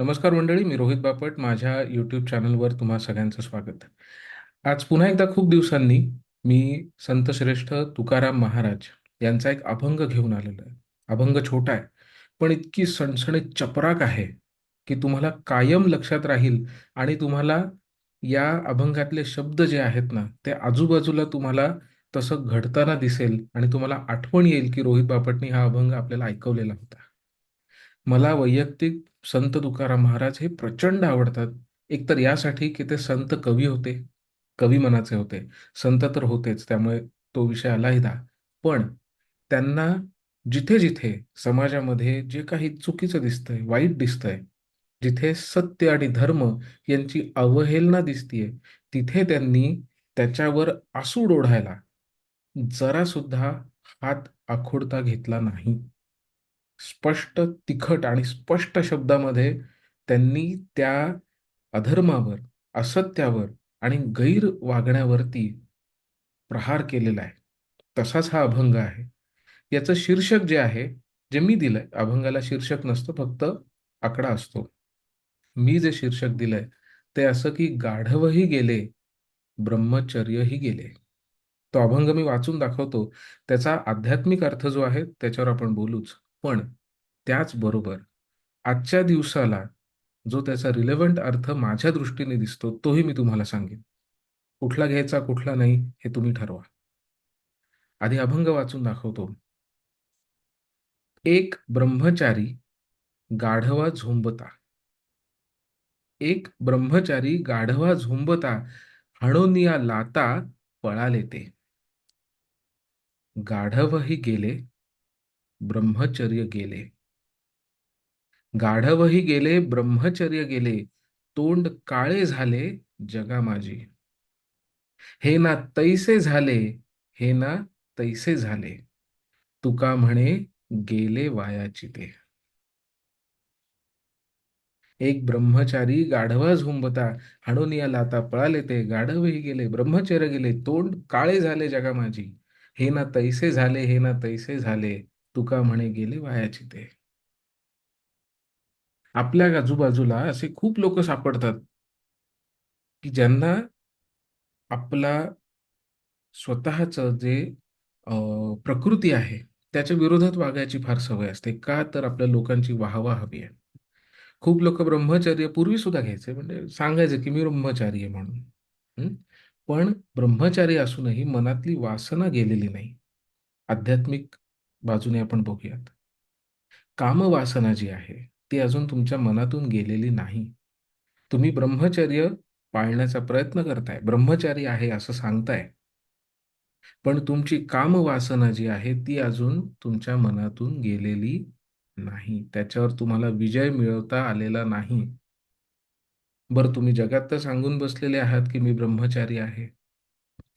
नमस्कार मंडळी मी रोहित बापट. माझ्या यूट्यूब चॅनलवर तुम्हा सगळ्यांचं स्वागत. आज पुन्हा एकदा खूप दिवसांनी मी संतश्रेष्ठ तुकाराम महाराज यांचा एक अभंग घेऊन आलेलो आहे. अभंग छोटा आहे पण इतकी सणसणीत चपराक आहे की तुम्हाला कायम लक्षात राहील आणि तुम्हाला या अभंगातले शब्द जे आहेत ना ते आजूबाजूला तुम्हाला तसं घडताना दिसेल आणि तुम्हाला आठवण येईल की रोहित बापटनी हा अभंग आपल्याला ऐकवलेला होता. मला वैयक्तिक संत तुकाराम महाराज हे प्रचंड आवडतात. एकतर यासाठी की ते संत कवी होते कवी मनाचे होते. संत तर होतेच त्यामुळे तो विषय आलाहीदा पण त्यांना जिथे जिथे समाजामध्ये जे काही चुकीचं दिसतंय वाईट दिसतंय जिथे सत्य आणि धर्म यांची अवहेलना दिसतीये तिथे त्यांनी त्याच्यावर आसूड ओढायला जरा सुद्धा हात आखोडता घेतला नाही. स्पष्ट तिखट आणि स्पष्ट शब्दामध्ये त्यांनी त्या अधर्मावर असत्यावर आणि गैर वागण्यावरती प्रहार केलेला आहे. तसाच हा अभंग आहे. याचं शीर्षक जे आहे जे मी दिलंय अभंगाला शीर्षक नसतं फक्त आकडा असतो. मी जे शीर्षक दिलंय ते असं की गाढवही गेले ब्रह्मचर्यही गेले. तो अभंग मी वाचून दाखवतो. त्याचा आध्यात्मिक अर्थ जो आहे त्याच्यावर आपण बोलूच. पण त्याचबरोबर आजच्या दिवसाला जो त्याचा रिलेव्हंट अर्थ माझ्या दृष्टीने दिसतो तोही मी तुम्हाला सांगेन. कुठला घ्यायचा कुठला नाही हे तुम्ही ठरवा. आधी अभंग वाचून दाखवतो. एक ब्रह्मचारी गाढवा झोंबता. एक ब्रह्मचारी गाढवा झोंबता हणोनिया लाता पळाले ते गाढवही गेले ब्रह्मचर्य गेले गाढवही गेले ब्रह्मचर्य गेले तोंड काळे झाले जगा माझी हे ना तैसे झाले हे ना तैसे झाले. तुका म्हणे गेले वायाची ते. एक ब्रह्मचारी गाढवा झुंबता हाडून या लाता पळाले ते गाढवही गेले ब्रह्मचर्य गेले तोंड काळे झाले जगा माझी हे ना तैसे झाले हे ना तैसे झाले. तुका म्हणे गेले वायाची ते. आपल्या आजूबाजूला असे खूप लोक सापडतात की ज्यांना आपला स्वतःच जे प्रकृती आहे त्याच्या विरोधात वागायची फार सवय असते. का तर आपल्या लोकांची वाहवा हवी आहे. खूप लोक ब्रह्मचर्य पूर्वी सुद्धा घ्यायचे म्हणजे सांगायचे की मी ब्रह्मचारी आहे म्हणून. पण ब्रह्मचारी असूनही मनातली वासना गेलेली नाही. आध्यात्मिक बाजूने आपण बघूयात. कामवासना जी आहे ती अजून तुमच्या मनातून गेलेली नाही. तुम्ही ब्रह्मचर्य पाळण्याचा प्रयत्न करताय. ब्रह्मचारी आहे असं सांगताय. पण तुमची कामवासना जी आहे ती अजून तुमच्या मनातून गेलेली नाही. त्याच्यावर तुम्हाला विजय मिळवता आलेला नाही. बरं तुम्ही जगात तर सांगून बसलेले आहात की मी ब्रह्मचारी आहे.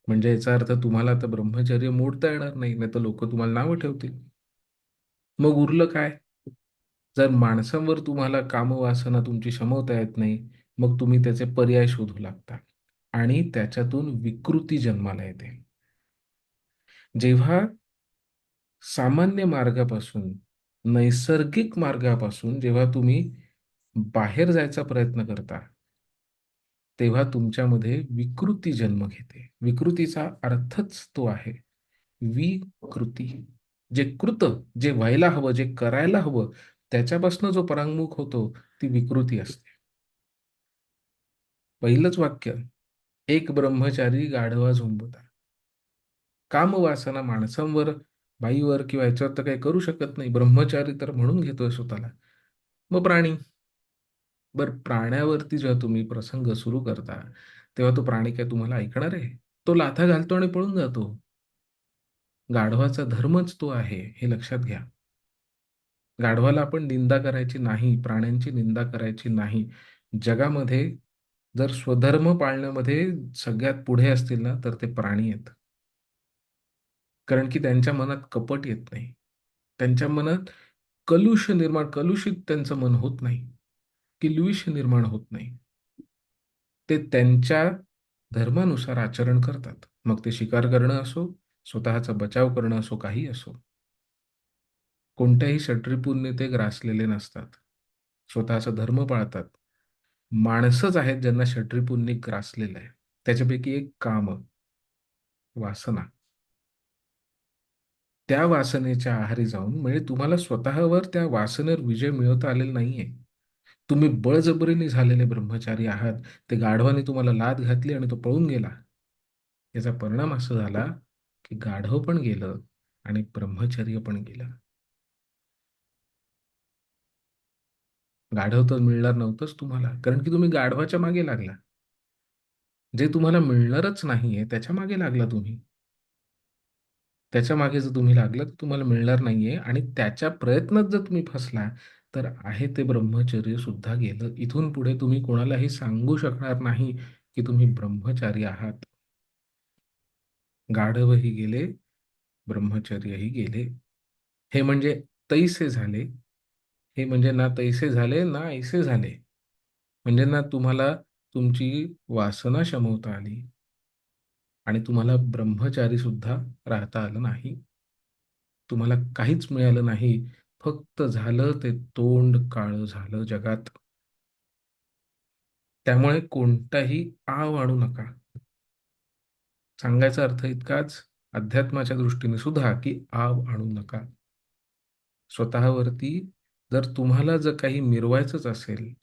म्हणजे याचा अर्थ तुम्हाला तर ब्रह्मचर्य मोडता येणार नाही नाही तर लोक तुम्हाला नावं ठेवतील. मग उरलं काय? जर माणसांवर तुम्हाला कामवासना तुमची शमवता येत नाही मग तुम्ही त्याचे पर्याय शोधू लागता आणि त्याच्यातून विकृती जन्माला येते. जेव्हा सामान्य मार्गापासून नैसर्गिक मार्गापासून जेव्हा तुम्ही बाहेर जायचा प्रयत्न करता तेव्हा तुमच्यामध्ये विकृती जन्म घेते. विकृतीचा अर्थच तो आहे. विकृती. जे कृत जे व्हायला हवं जे करायला हवं त्याच्यापासून जो परांगमुख होतो ती विकृती असते. पहिलंच वाक्य एक ब्रह्मचारी गाढवा झोंबता. कामवासना माणसांवर बाईवर किंवा याच्यावर तर काही करू शकत नाही. ब्रह्मचारी तर म्हणून घेतोय स्वतःला. मग प्राणी? बरं प्राण्यावरती जेव्हा तुम्ही प्रसंग सुरू करता तेव्हा तो प्राणी काय तुम्हाला ऐकणार आहे? तो लाथा घालतो आणि पळून जातो. गाढवाचा धर्मच तो आहे हे लक्षात घ्या. गाढवाला आपण निंदा करायची नाही प्राण्यांची निंदा करायची नाही. जगामध्ये जर स्वधर्म पाळण्यामध्ये सगळ्यात पुढे असतील ना तर ते प्राणी आहेत. कारण की त्यांच्या मनात कपट येत नाही. त्यांच्या मनात कलुष निर्माण कलुषित त्यांचं मन होत नाही. किलविष निर्माण होत नाही. ते त्यांच्या धर्मानुसार आचरण करतात. मग ते शिकार करणं असो स्वतःचा बचाव करणं असो काही असो. कोणत्याही षड्रिपूंनी ते ग्रासलेले नसतात. स्वतःचा धर्म पाळतात. माणसंच आहेत ज्यांना षड्रिपूंनी ग्रासलेलं आहे. त्याच्यापैकी एक काम वासना. त्या वासनेच्या आहारी जाऊन म्हणजे तुम्हाला स्वतःवर त्या वासनेवर विजय मिळवता आलेला नाहीये. तुम्ही बळजबरीने झालेले ब्रह्मचारी आहात. ते गाढवाने तुम्हाला लाद घातली आणि तो पळून गेला. याचा परिणाम असा झाला की गाढव पण गेलं आणि ब्रह्मचर्य पण गेलं. गाढव तर मिळणार नव्हतंच तुम्हाला कारण की तुम्ही गाढवाच्या मागे लागला. जे तुम्हाला मिळणारच नाहीये त्याच्यामागे लागला तुम्ही. त्याच्यामागे जर तुम्ही लागला तर तुम्हाला मिळणार नाहीये आणि त्याच्या प्रयत्नात जर तुम्ही फसला तर आहे ते ब्रह्मचर्य सुद्धा गेलं. इथून पुढे तुम्ही कोणालाही सांगू शकणार नाही की तुम्ही ब्रह्मचारी आहात. गाढवही गेले ब्रह्मचर्यही गेले. हे म्हणजे तैसे झाले. हे म्हणजे ना तैसे झाले ना ऐसे झाले. म्हणजे ना तुम्हाला तुमची वासना शमवता आली. आणि तुम्हाला ब्रह्मचारी सुद्धा राहता आलं नाही. तुम्हाला काहीच मिळालं नाही. फक्त झालं ते तोंड काळं झालं जगात. त्यामुळे कोणताही आव आणू नका. सांगायचा अर्थ इतकाच अध्यात्माच्या दृष्टीने सुद्धा की आव आणू नका. स्वतःवरती जर तुम्हाला जर काही मिरवायचंच असेल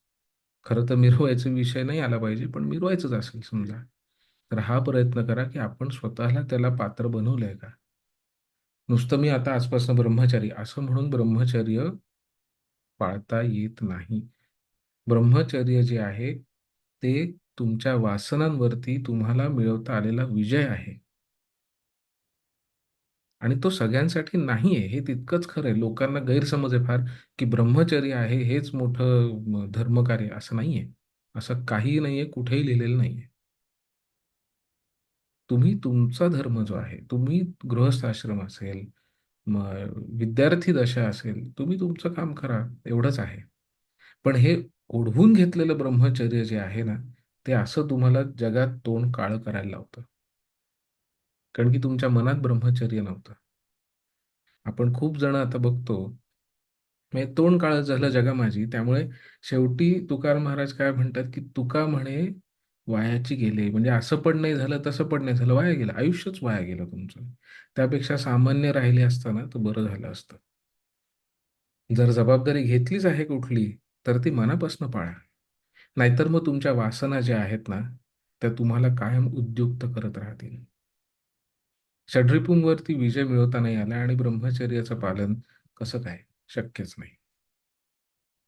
खरं तर मिरवायचा विषय नाही आला पाहिजे पण मिरवायचंच असेल समजा तर हा प्रयत्न करा की आपण स्वतःला त्याला पात्र बनवलंय का? नुसतं मी आता आजपासून ब्रह्मचारी असं म्हणून ब्रह्मचर्य पाळता येत नाही. ब्रह्मचर्य जे आहे ते तुमच्या वासनांवरती तुम्हाला मिळवता आलेला विजय आहे. आणि तो सगळ्यांसाठी नाही आहे हे तितकंच खरं आहे लोकांना गैरसमज आहे फार की ब्रह्मचर्य आहे हेच मोठं धर्मकार्य असं नाहीये. असं काही नाहीये कुठेही लिहिलेलं नाहीये. तुम्ही तुमचा धर्म जो आहे तुम्ही गृहस्थ आश्रम असेल विद्यार्थी दशा असेल तुम्ही तुमचं काम करा एवढंच आहे. पण हे ओढवून घेतलेलं ब्रह्मचर्य जे आहे ना ते असं तुम्हाला जगात तोंड काळं करायला लावतं. कारण की तुमच्या मनात ब्रह्मचर्य नव्हतं. आपण खूप जण आता बघतो म्हणजे तोंड काळ झालं जगा माझी त्यामुळे शेवटी तुकार महाराज काय म्हणतात की तुका म्हणे वायाची गेले. म्हणजे असं पण नाही झालं तसं पण नाही झालं. वाया गेलं. आयुष्यच वाया गेलं तुमचं. त्यापेक्षा सामान्य राहिले असताना तर बरं झालं असतं. जर जबाबदारी घेतलीच आहे कुठली तर ती मनापासून पाळा. नाहीतर मग तुमच्या वासना ज्या आहेत ना त्या तुम्हाला कायम उद्युक्त करत राहतील. षड्रिपूंवरती विजय मिळवता नाही आला आणि ब्रह्मचर्याचं पालन कसं काय? शक्यच नाही.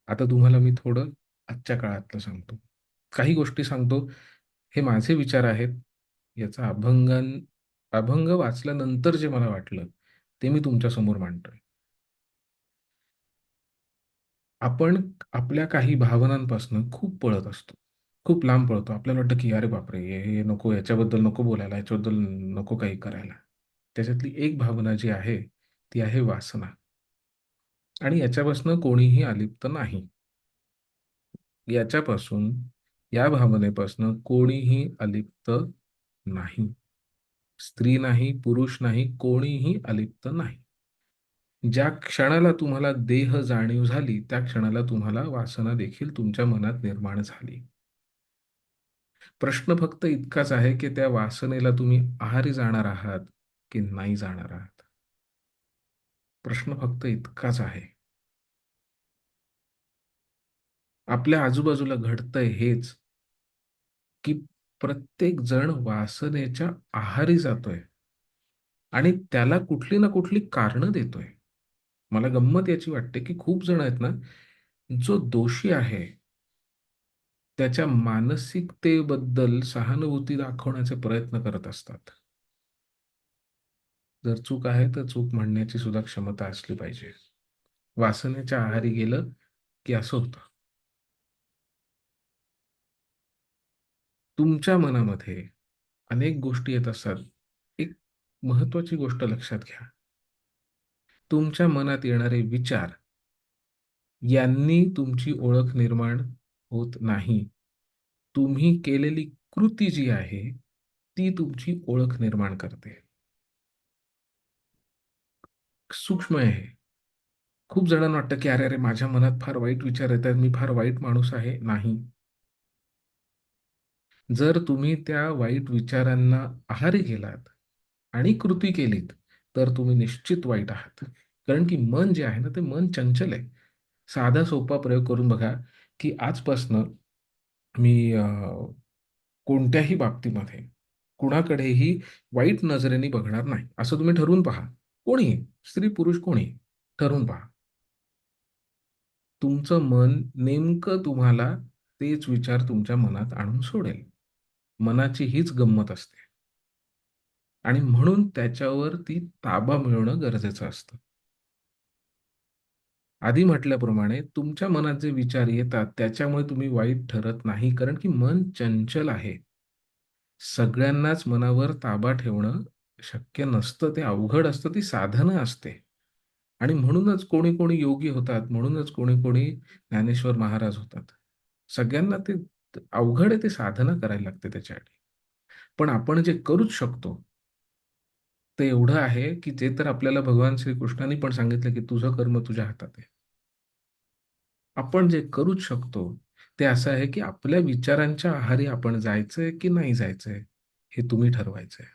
आता तुम्हाला मी थोडं आजच्या काळातलं सांगतो. काही गोष्टी सांगतो हे माझे विचार आहेत. याचा अभंगन अभंग वाचल्यानंतर जे मला वाटलं ते मी तुमच्यासमोर मांडतोय. आपण आपल्या काही भावनांपासून खूप पळत असतो. खूप लांब पळतो. आपल्याला वाटतं की अरे बापरे हे नको याच्याबद्दल नको बोलायला याच्याबद्दल नको काही करायला. त्याच्यातली एक भावना जी आहे ती आहे वासना. आणि याच्यापासून कोणीही अलिप्त नाही. याच्यापासून या भावनेपासून कोणीही अलिप्त नाही. स्त्री नाही पुरुष नाही कोणीही अलिप्त नाही. ज्या क्षणाला तुम्हाला देह जाणीव झाली त्या क्षणाला तुम्हाला वासना देखील तुमच्या मनात निर्माण झाली. प्रश्न फक्त इतकाच आहे की त्या वासनेला तुम्ही आहारी जाणार आहात की नाही जाणार आहात? प्रश्न फक्त इतकाच आहे. आपल्या आजूबाजूला घडतंय हेच. की प्रत्येक जण वासनेच्या आहारी जातोय. आणि त्याला कुठली ना कुठली कारणं देतोय. मला गंमत याची वाटते की खूप जण आहेत ना जो दोषी आहे त्याच्या मानसिकतेबद्दल सहानुभूती दाखवण्याचे प्रयत्न करत असतात. जर चूक आहे तर चूक म्हणण्याची सुद्धा क्षमता असली पाहिजे. वासनेच्या आहारी गेलं की असं होतं. तुमच्या मनामध्ये अनेक गोष्टी येत असतात. एक महत्वाची गोष्ट लक्षात घ्या. तुमच्या मनात येणारे विचार यांनी तुमची ओळख निर्माण होत नाही. तुम्ही केलेली कृती जी आहे ती तुमची ओळख निर्माण करते. सूक्ष्म आहे. खूप जणांना वाटतं की अरे अरे माझ्या मनात फार वाईट विचार येतात मी फार वाईट माणूस आहे. नाही. जर तुम्ही त्या वाईट विचारांना आहारी गेलात आणि कृती केलीत तर तुम्ही निश्चित वाईट आहात. कारण की मन जे आहे ना ते मन चंचल आहे. साधा सोपा प्रयोग करून बघा की आजपासनं मी कोणत्याही बाबतीमध्ये कुणाकडेही वाईट नजरेने बघणार नाही. असं तुम्ही ठरवून पहा. कोणी स्त्री पुरुष कोणी ठरवून पहा. तुमचं मन नेमकं तुम्हाला तेच विचार तुमच्या मनात आणून सोडेल. मनाची हीच गंमत असते. आणि म्हणून त्याच्यावर ती ताबा मिळवणं गरजेचं असतं. आधी म्हटल्याप्रमाणे तुमच्या मनात जे विचार येतात त्याच्यामुळे तुम्ही वाईट ठरत नाही. कारण की मन चंचल आहे. सगळ्यांनाच मनावर ताबा ठेवणं शक्य नसतं. ते अवघड असतं ती साधनं असते. आणि म्हणूनच कोणी कोणी योगी होतात म्हणूनच कोणी कोणी ज्ञानेश्वर महाराज होतात. सगळ्यांना ते अवघड आहे ते साधना करायला लागते त्याच्यासाठी. पण आपण जे करूच शकतो ते एवढं आहे की जे तर आपल्याला भगवान श्रीकृष्णाने पण सांगितलं की तुझं कर्म तुझ्या हातात आहे. आपण जे करूच शकतो ते असं आहे की आपल्या विचारांच्या आहारी आपण जायचंय की नाही जायचंय हे तुम्ही ठरवायचंय.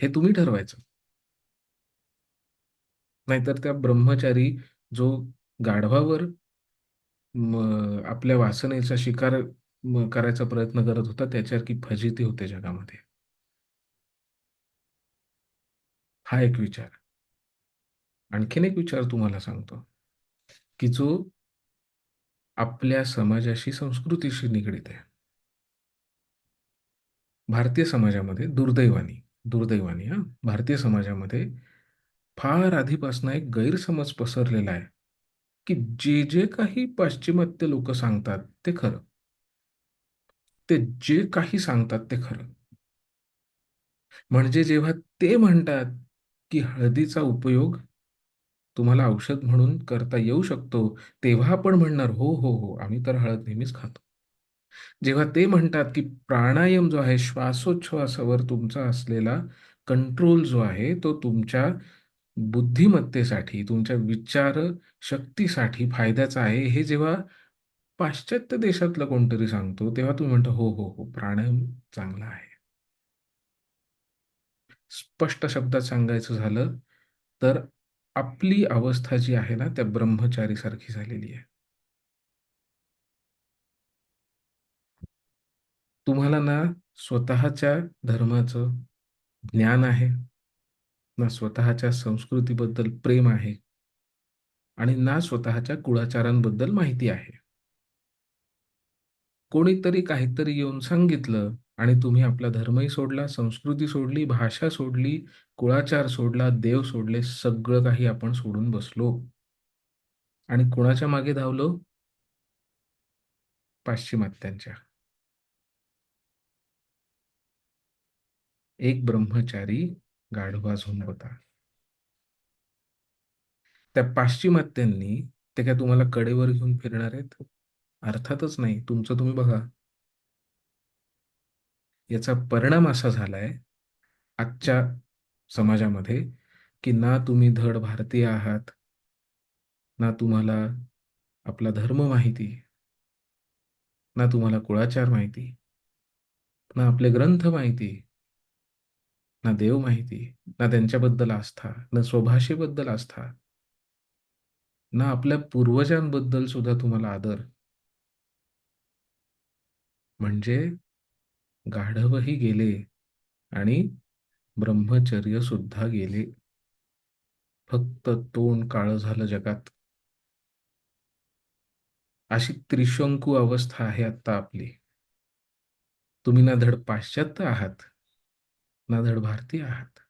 हे तुम्ही ठरवायचं. नाहीतर त्या ब्रह्मचारी जो गाढवावर म, आपल्या वासनेचा शिकार म, करायचा प्रयत्न करत होता त्याच्यासारखी फजिती होते जगामध्ये. हा एक विचार. आणखीन एक विचार तुम्हाला सांगतो की जो आपल्या समाजाशी संस्कृतीशी निगडीत आहे. भारतीय समाजामध्ये दुर्दैवानी दुर्दैवानी हा. भारतीय समाजामध्ये फार आधीपासून एक गैरसमज पसरलेला आहे. की जे जे काही पाश्चिमात्य लोक सांगतात ते खरं. ते जे काही सांगतात ते खरं. म्हणजे जेव्हा ते म्हणतात की हळदीचा उपयोग तुम्हाला औषध म्हणून करता येऊ शकतो तेव्हा आपण म्हणणार हो हो हो आम्ही तर हळद नेहमीच खातो. जेव्हा ते म्हणतात की प्राणायाम जो आहे श्वासोच्छवासावर तुमचा असलेला कंट्रोल जो आहे तो तुमच्या बुद्धिमत्तेसाठी तुमच्या विचार शक्तीसाठी फायद्याचा आहे हे जेव्हा पाश्चात्य देशातलं कोणतरी सांगतो तेव्हा तुम्ही म्हणता हो हो हो प्राणायाम चांगला आहे. स्पष्ट शब्दात सांगायचं झालं तर आपली अवस्था जी आहे ना त्या ब्रह्मचारी सारखी झालेली आहे. तुम्हाला ना स्वतःच्या धर्माचं ज्ञान आहे. ना स्वतःच्या संस्कृतीबद्दल प्रेम आहे आणि ना स्वतःच्या कुळाचारांबद्दल माहिती आहे. कोणीतरी काहीतरी येऊन सांगितलं आणि तुम्ही आपला धर्मही सोडला संस्कृती सोडली भाषा सोडली कुळाचार सोडला देव सोडले सगळं काही आपण सोडून बसलो. आणि कोणाच्या मागे धावलो? पाश्चिमात्यांच्या एक ब्रह्मचारी गाढवाझून होता. त्या पाश्चिमात्यांनी ते काय तुम्हाला कडेवर घेऊन फिरणार आहेत? अर्थातच नाही. तुमचं तुम्ही बघा. याचा परिणाम असा झालाय आजच्या समाजामध्ये की ना तुम्ही धड भारतीय आहात ना तुम्हाला आपला धर्म माहिती ना तुम्हाला कुळाचार माहिती ना आपले ग्रंथ माहिती ना देव माहिती ना त्यांच्याबद्दल आस्था ना स्वभाषेबद्दल आस्था. ना आपल्या पूर्वजांबद्दल सुद्धा तुम्हाला आदर. म्हणजे गाढवही गेले आणि ब्रह्मचर्य सुद्धा गेले. फक्त तोंड काळं झालं जगात. अशी त्रिशंकू अवस्था आहे आता आपली. तुम्ही ना धड पाश्चात्य आहात. ना धड भारतीय आहात.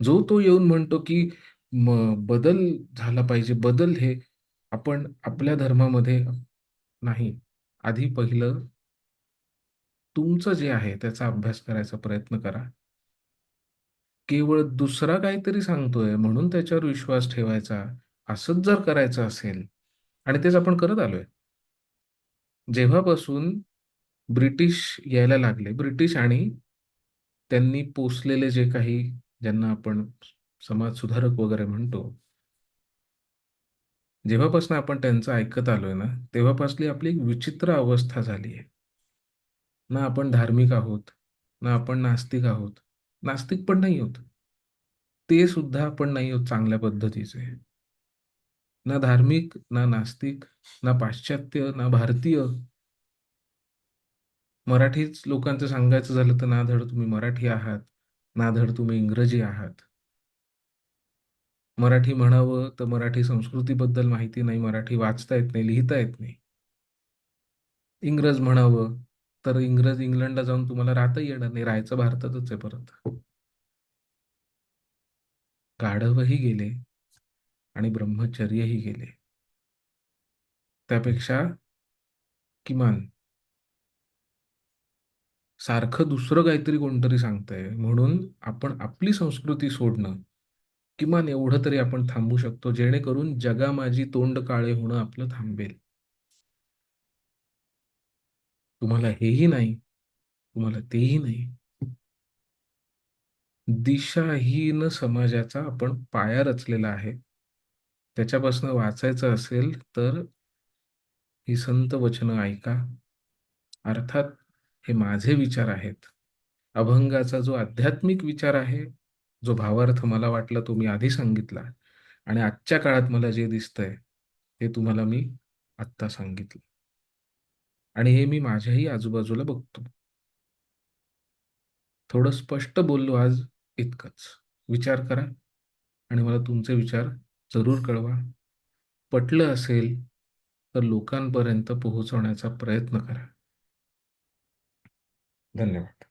जो तो येऊन म्हणतो की बदल झाला पाहिजे. बदल हे आपण आपल्या धर्मामध्ये नाही. आधी पहिलं तुमचं जे आहे त्याचा अभ्यास करायचा प्रयत्न करा. केवळ दुसरा काहीतरी सांगतोय म्हणून त्याच्यावर विश्वास ठेवायचा. असंच जर करायचं असेल आणि तेच आपण करत आलोय. जेव्हापासून ब्रिटिश यायला लागले ब्रिटिश आणि त्यांनी पोचलेले जे काही ज्यांना आपण समाज सुधारक वगैरे म्हणतो जेव्हापासून आपण त्यांचं ऐकत आलोय ना तेव्हापासली आपली एक विचित्र अवस्था झाली आहे. ना आपण धार्मिक आहोत ना आपण नास्तिक आहोत नास्तिक पण नाही होत. ते सुद्धा आपण नाही होत चांगल्या पद्धतीचे. ना धार्मिक ना नास्तिक ना पाश्चात्य ना भारतीय मराठीच लोकांचं सांगायचं झालं तर ना धड तुम्ही मराठी आहात ना धड तुम्ही इंग्रजी आहात. मराठी म्हणावं तर मराठी संस्कृतीबद्दल माहिती नाही मराठी वाचता येत नाही लिहिता येत नाही. इंग्रज म्हणावं तर इंग्रज इंग्लंडला जाऊन तुम्हाला राहता येणार नाही राहायचं भारतातच आहे परत. गाढवही गेले आणि ब्रह्मचर्यही गेले. त्यापेक्षा किमान सारखं दुसरं काहीतरी कोणतरी सांगतंय. म्हणून आपण आपली संस्कृती सोडणं किमान एवढं तरी आपण थांबू शकतो जेणेकरून जगामाजी तोंड काळे होणं आपलं थांबेल. तुम्हाला हेही नाही तुम्हाला तेही नाही. दिशाहीन समाजाचा आपण पाया रचलेला आहे. त्याच्यापासून वाचायचं असेल तर ही संत वचनं ऐका. अर्थात हे माझे विचार आहेत. अभंगाचा जो आध्यात्मिक विचार आहे जो भावार्थ मला वाटला तो मी आधी सांगितला आणि आजच्या काळात मला जे दिसतंय ते तुम्हाला मी आत्ता सांगितलं. आणि हे मी माझ्याही आजूबाजूला बघतो. थोडं स्पष्ट बोललो आज इतकंच. विचार करा आणि मला तुमचे विचार जरूर कळवा. पटलं असेल तर लोकांपर्यंत पोहोचवण्याचा प्रयत्न करा. धन्यवाद.